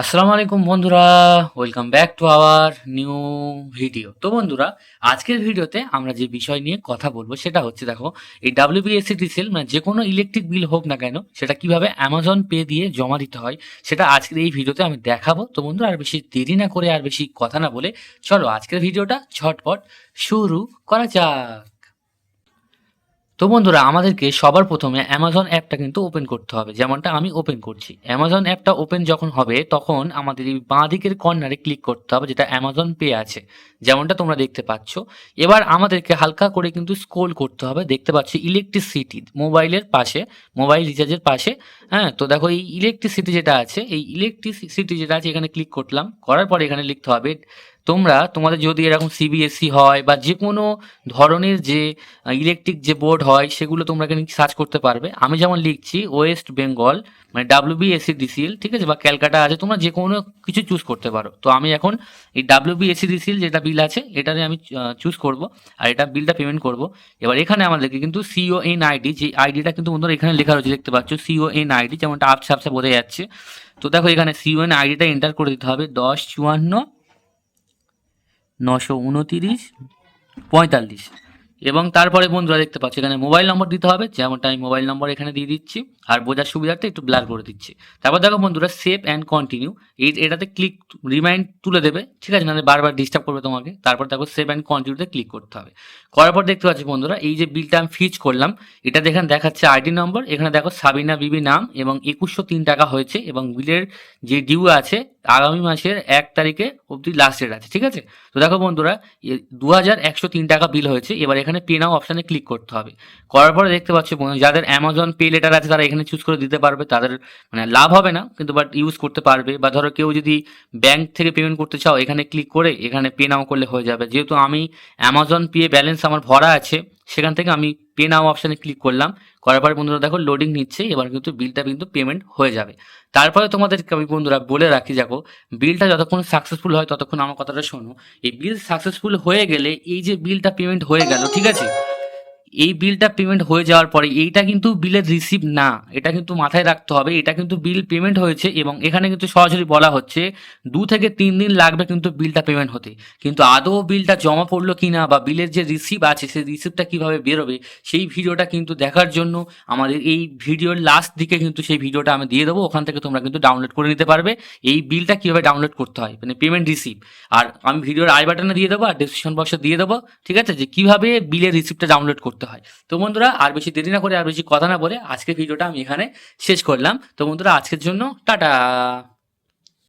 আসসালামু আলাইকুম বন্ধুরা welcome back to our new video তো বন্ধুরা, আজকের ভিডিওতে আমরা যে বিষয় নিয়ে কথা বলব সেটা হচ্ছে দেখো, এই ডাব্লিউবিএসসিডিসিএল মানে যে কোনো ইলেকট্রিক বিল হোক না কেন, সেটা কীভাবে অ্যামাজন পে দিয়ে জমা দিতে হয়, সেটা আজকের এই ভিডিওতে আমি দেখাবো। তো বন্ধুরা, আর বেশি দেরি না করে আর বেশি কথা না বলে, চলো আজকের ভিডিওটা ঝটপট শুরু করা যাক। তো বন্ধুরা, আমাদেরকে সবার প্রথমে অ্যামাজন অ্যাপটা কিন্তু ওপেন করতে হবে। যেমনটা আমি ওপেন করছি। অ্যামাজন অ্যাপটা ওপেন যখন হবে, তখন আমাদের এই বাঁ দিকের কর্নারে ক্লিক করতে হবে, যেটা অ্যামাজন পে আছে। যেমনটা তোমরা দেখতে পাচ্ছ। এবার আমাদেরকে হালকা করে কিন্তু স্ক্রোল করতে হবে। দেখতে পাচ্ছ ইলেকট্রিসিটি মোবাইলের পাশে মোবাইল রিচার্জের পাশে। হ্যাঁ তো দেখো এই ইলেকট্রিসিটি যেটা আছে, এই ইলেকট্রিসিটি যেটা আছে, এখানে ক্লিক করলাম। করার পরে এখানে লিখতে হবে তোমরা, তোমাদের যদি এরকম সিবিএসসি হয় বা যে কোনো ধরনের যে ইলেকট্রিক যে বোর্ড হয়, সেগুলো তোমরা এখানে সার্চ করতে পারবে। আমি যেমন লিখছি ওয়েস্ট বেঙ্গল মানে ডাব্লিউবি এসি ডিসিএল ঠিক আছে? বা ক্যালকাটা আছে, তোমরা যে কোনো কিছু চুজ করতে পারো। তো আমি এখন এই ডাব্লিউবি এসি ডিসিএল যেটা বিল আছে, এটাতে আমি চুজ করব, আর এটা বিলটা পেমেন্ট করব। এবার এখানে আমাদেরকে কিন্তু সিও এন আইডি যে আইডিটা কিন্তু বন্ধুরা এখানে লেখা রয়েছে, দেখতে পাচ্ছ? সিও এন আইডি যেমনটা আপসা আপসা বোঝা যাচ্ছে। তো দেখো এখানে সিও এন আইডিটা এন্টার করে দিতে হবে, দশ, চুয়ান্ন নশো উনতিরিশ, পঁয়তাল্লিশ। এবং তারপরে বন্ধুরা দেখতে পাচ্ছ, এখানে মোবাইল নম্বর দিতে হবে, যেমনটা আমি মোবাইল নম্বর এখানে দিয়ে দিচ্ছি, আর বোঝার সুবিধার্থে একটু ব্লার করে দিচ্ছি। তারপর দেখো বন্ধুরা, সেভ অ্যান্ড কন্টিনিউ, এই এটাতে ক্লিক, রিমাইন্ড তুলে দেবে, ঠিক আছে, নাহলে বারবার ডিস্টার্ব করবে তোমাকে, তারপর দেখো সেভ অ্যান্ড কন্টিনিউতে ক্লিক করতে হবে। করার পর দেখতে পাচ্ছি বন্ধুরা, এই যে বিলটা আমি ফিচ করলাম, এটা দেখেন দেখাচ্ছে আইডি নম্বর, এখানে দেখো সাবিনা বিবি নাম, এবং একুশশো তিন টাকা হয়েছে, এবং বিলের যে ডিউ আছে আগামী মাসের এক তারিখে অবধি লাস্ট ডেট আছে, ঠিক আছে? তো দেখো বন্ধুরা দু হাজার একশো তিন টাকা বিল হয়েছে, এবার এখানে পে নাও অপশানে ক্লিক করতে হবে। করার পরে দেখতে পাচ্ছ বন্ধু যাদের অ্যামাজন পে লেটার আছে, তারা এখানে চুজ করে দিতে পারবে, তাদের মানে লাভ হবে না, কিন্তু বাট ইউজ করতে পারবে। বা ধরো কেউ যদি ব্যাংক থেকে পেমেন্ট করতে চাও, এখানে ক্লিক করে এখানে পে নাও করলে হয়ে যাবে। যেহেতু আমি অ্যামাজন পে ব্যালেন্স আমার ভরা আছে, সেখান থেকে আমি পে নাও অপশানে ক্লিক করলাম। করার পরে বন্ধুরা দেখো লোডিং নিচ্ছে, এবার কিন্তু বিলটা কিন্তু পেমেন্ট হয়ে যাবে। তারপরে তোমাদের আমি বন্ধুরা বলে রাখি, দেখো বিলটা যতক্ষণ সাকসেসফুল হয় ততক্ষণ আমার কথাটা শোনো। এই বিল সাকসেসফুল হয়ে গেলে এই যে বিলটা পেমেন্ট হয়ে গেল, ঠিক আছে? এই বিলটা পেমেন্ট হয়ে যাওয়ার পরে এইটা কিন্তু বিলের রিসিভ না। এটা কিন্তু মাথায় রাখতে হবে। এটা কিন্তু বিল পেমেন্ট হয়েছে এবং এখানে কিন্তু সরাসরি বলা হচ্ছে দু থেকে তিন দিন লাগবে কিন্তু বিলটা পেমেন্ট হতে। কিন্তু আদৌ বিলটা জমা পড়ল কি না বা বিলের যে রিসিভ আছে সেই রিসিভটা কীভাবে বেরোবে, সেই ভিডিওটা কিন্তু দেখার জন্য আমাদের এই ভিডিওর লাস্ট দিকে কিন্তু সেই ভিডিওটা আমি দিয়ে দেবো। ওখান থেকে তোমরা কিন্তু ডাউনলোড করে নিতে পারবে। এই বিলটা কীভাবে ডাউনলোড করতে হয়? মানে পেমেন্ট রিসিভ আর আমি ভিডিওর আই বাটনে দিয়ে দেবো আর ডিসক্রিপশন বক্সে দিয়ে দেবো। ঠিক আছে? যে কীভাবে বিলের রিসিপ্টটা ডাউনলোড করতে হয়। তো বন্ধুরা, আর বেশি দেরি না করে আর বেশি কথা না বলে আজকের ভিডিওটা আমি এখানে শেষ করলাম। তো বন্ধুরা, আজকের জন্য টাটা।